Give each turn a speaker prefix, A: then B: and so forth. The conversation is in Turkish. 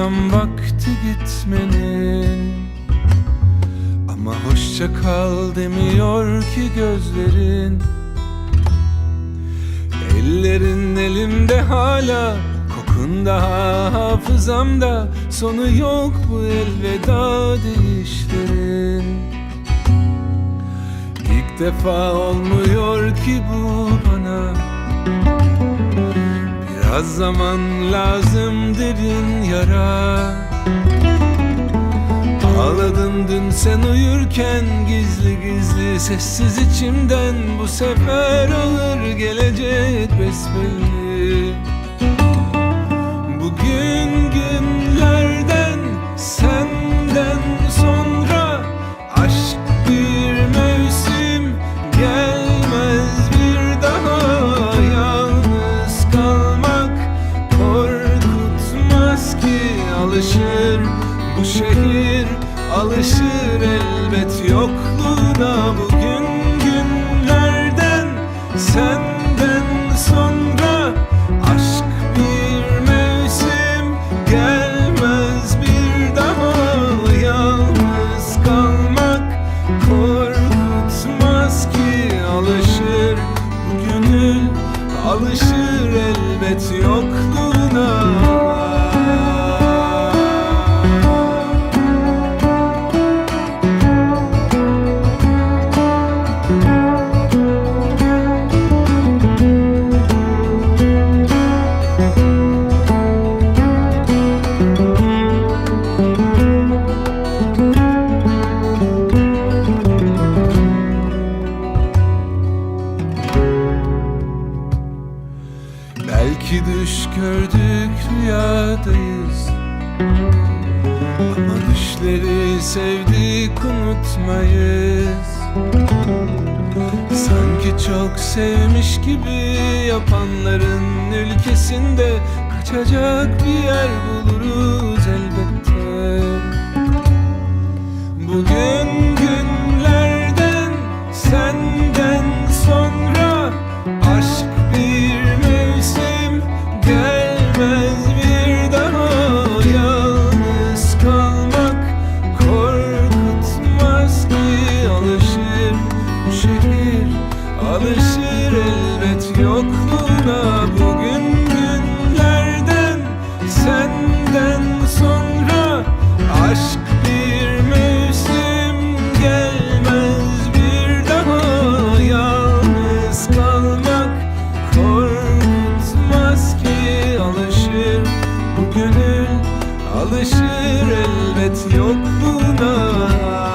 A: tam vakti gitmenin. Ama hoşça kal demiyor ki gözlerin. Ellerin elimde hala Kokunda hafızamda. Sonu yok bu elveda deyişlerin. İlk defa olmuyor ki bu bana. Biraz zaman lazım derin yara. Ağladın dün sen uyurken gizli gizli sessiz içimden. Bu sefer alır gelecek besbelli Alışır bu şehir alışır elbet yokluğuna Bugün günlerden. Senden sonra Aşk bir mevsim gelmez bir daha Yalnız kalmak korkutmaz ki Alışır. Bu alışır elbet yokluğuna Belki düş gördük rüyadayız. Ama düşleri sevdik unutmayız. Sanki çok sevmiş gibi yapanların ülkesinde Kaçacak bir yer buluruz elbette. Bugün elbet yok buna.